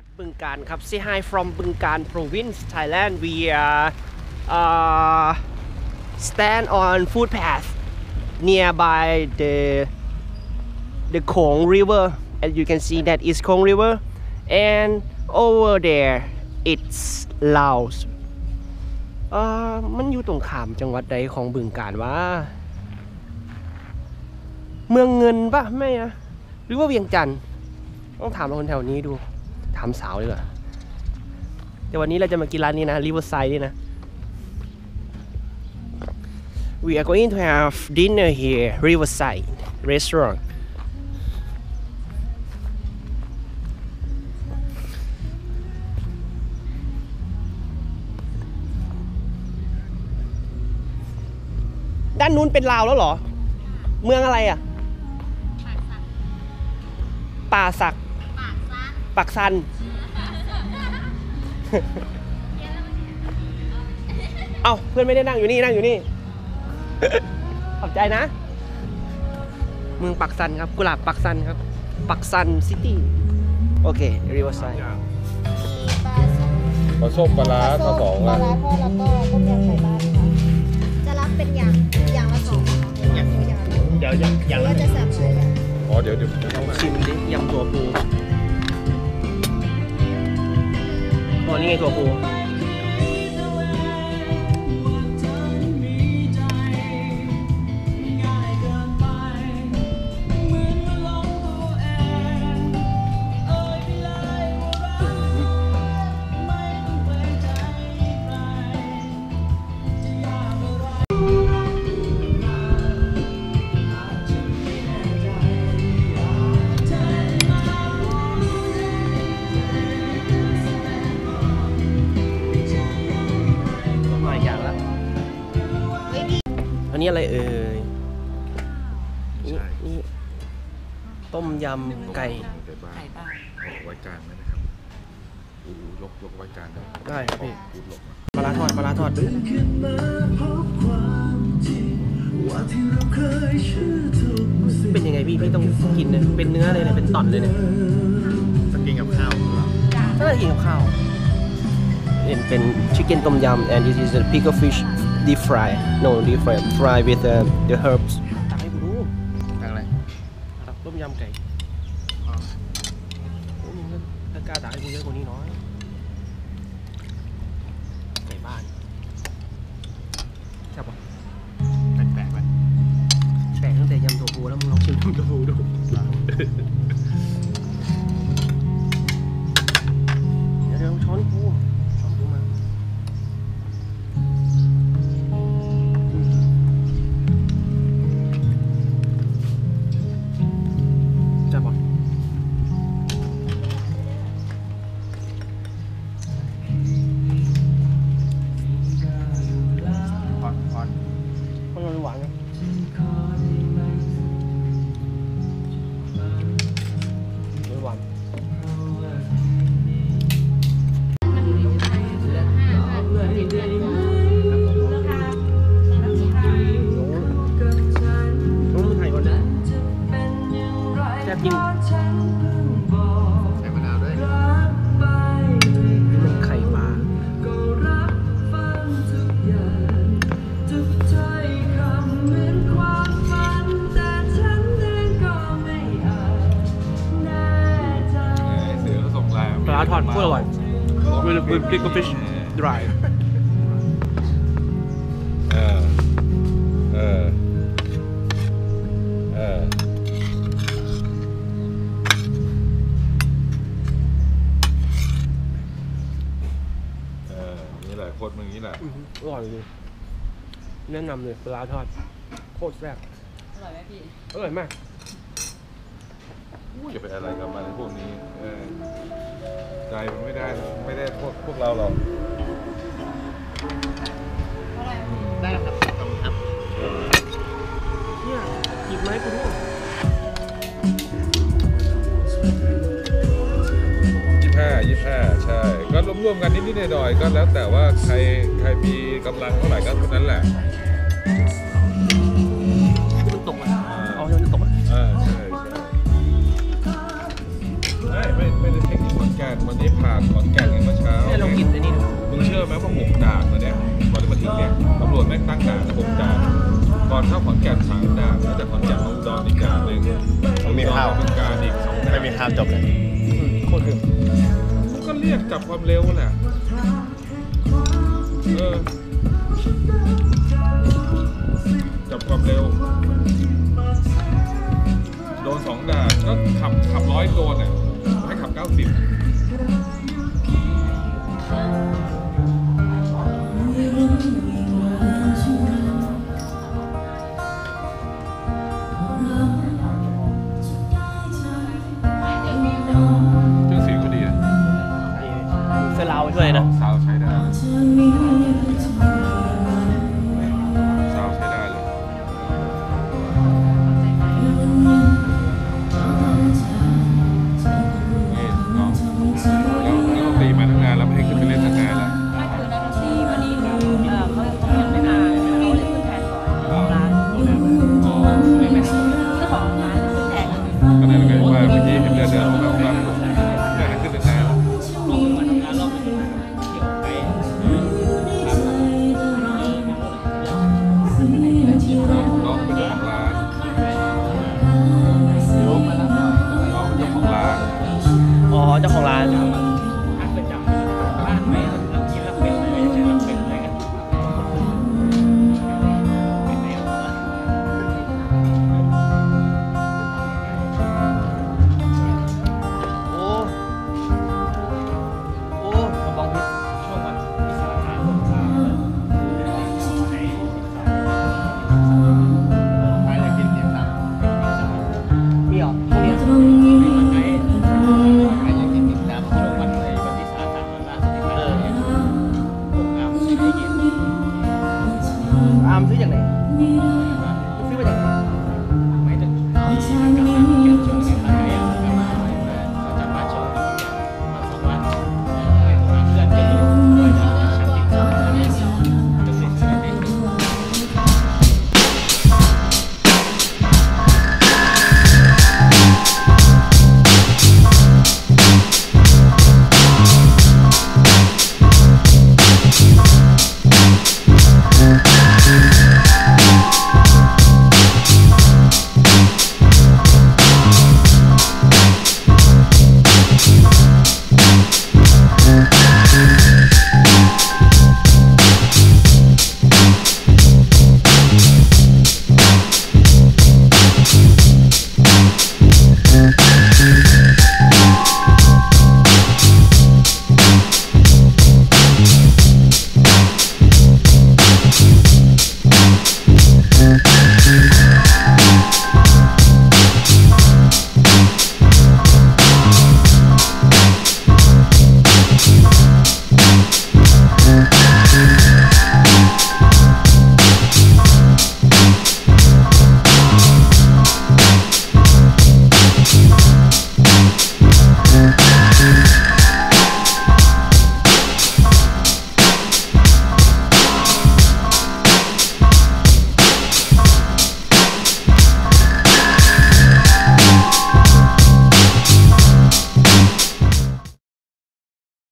วัดบึงการครับ Say hi from บึงการ province Thailand we are uh, stand on footpath nearby the the Kong River as you can see that is Kong River and over there it's Laos เอ่อมันอยู่ตรงขามจังหวัดใดของบึงการวะเมืองเงินปะไม่อะหรือว่าเวียงจันทร์ต้องถามคนแถวนี้ดู ถามสาวดีกว่าแต่วันนี้เราจะมากินร้านนี้นะ Riverside นี่นะ We are going to have dinner here Riverside restaurant ด้านนู้นเป็นลาวแล้วเหรอ เมืองอะไรอะ ป่าสัก ปักซัน เอ้าเพื่อนไม่ได้นั่งอยู่นี่นั่งอยู่นี่ ขอบใจนะ เมืองปักซันครับกุหลาบปักซันครับ ปักซันซิตี้ โอเคริเวอร์ไซด์ปลาส้มปลาร้าปลาสองปลาอะร้าทอดแล้วก็ต้มยำไข่บ้านค่ะจะรับเป็นอย่างอย่างละสองนะคะอย่างอย่างละเดี๋ยวอย่างอย่างหรือละว่าจะสั่งหลยอย่างอ๋อเดี๋ยวเดี๋ยวชิมดิยำตัวปู มา อันนี้อะไรเอ่ยนี่นี่ต้มยำไก่ ไก่บ้านไว้กลางเลยนะครับอู้ยกยกไว้กลางเลยได้ครับพี่พูดหลบมาปลาร้าทอดปลาร้าทอดเป็นยังไงพี่พี่ต้องกินเนี่ยเป็นเนื้อเลยเนี่ยเป็นต่อนเลยเนี่ยต้องกินกับข้าวถ้าจะกินกับข้าว เป็นเป็นชิคเก้นต้มยำ and this is a pickle fish deep fry no deep fry fry with uh, the herbs ตักให้กูดูทางอะไรตักต้มยำ with with pickle fish dry เออ เออ เออ เออนี่แหละโคตรมึงนี่แหละ อื้อหืออร่อยเลยแนะนำเลยปลาร้าทอด โคตรแซ่บอร่อยไหมพี่ อร่อยมาก จะไปอะไรกับมันพวกนี้ เออ ใจมันไม่ได้ไม่ได้พวกพวกเราหรอกได้แล้วครับขอบคุณครับเนี่ยหยิบไม้กูด้วยยี่ห้ายี่ห้าใช่ ก็รวมๆกันนิดๆหน่อยๆก็แล้วแต่ว่าใครใครมีกำลังเท่าไหร่ก็เท่านั้นแหละามจบเลยโคตรเร็วมันก็เรียกจับความเร็วแหละเออจับความเร็ว โดนสองด่านก็ขับขับร้อยโดนอะ ด้วยนะ สาวใช้ได้